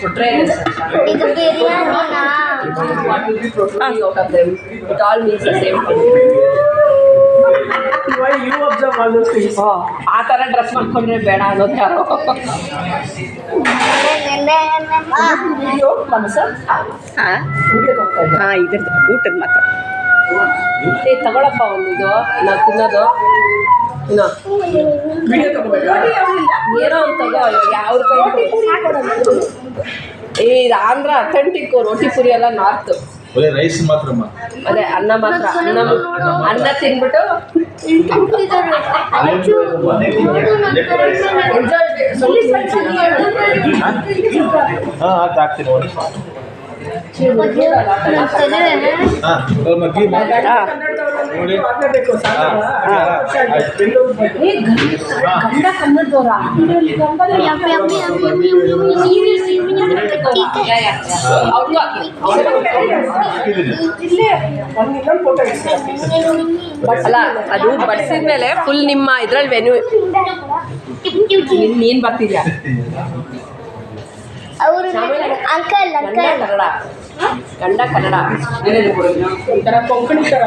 ಕೊಟ್ರೆ ಇದು ಬಿರಿಯಾನಿನಾ what will be protruding out of them. It all means the same thing. Why you observe all those things? ಓ, ಆ ಥರ dress ಮಾಡ್ಕೊಂಡ್ರೆ ಬೇಡ ಅನ್ನೋದು ಯಾರೋ ವಿಡಿಯೋ ಮನಸ್ಸ ಹಾಂ ವಿಡಿಯೋ ತಗೋತಾ ಇದ್ದೆ ಹಾಂ ಇದ್ರದ್ದು ಊಟದ ಮಾತ್ರ ಏ ತಗೊಳಪ್ಪ ಒಂದು ಇದು ನಾವು ತಿನ್ನೋದು? ಏನೋ ಒಂದು ತಗೋ ಯಾವ ಏ ಇದು ಆಂಧ್ರ ಅಥೆಂಟಿಕ್ ರೋಟಿ ಪುರಿ ಎಲ್ಲ ನಾರ್ತ್. ಬರೀ ರೈಸ್ ಮಾತ್ರ ಅದೇ ಅನ್ನ ಮಾತ್ರ. ಅನ್ನ ಅನ್ನ ತಿನ್ಬಿಟ್ಟು ಅದು ಹಾಕ್ತೀನಿ ಅಲ್ಲ ಅದು ಬಡಿಸಿದ ಮೇಲೆ ಫುಲ್ ನಿಮ್ಮ ಇದ್ರಲ್ಲಿ ವೆನ್ಯೂ ನೀನ್ ಬರ್ತಿದ್ಯಾ? ಅವರು ಅಂಕಲ್ ಗಂಡ ಅಂಕಲ್ ಕನ್ನಡ ಗಂಡ ಕನ್ನಡ ಕೊಂಕಣಿ ಥರ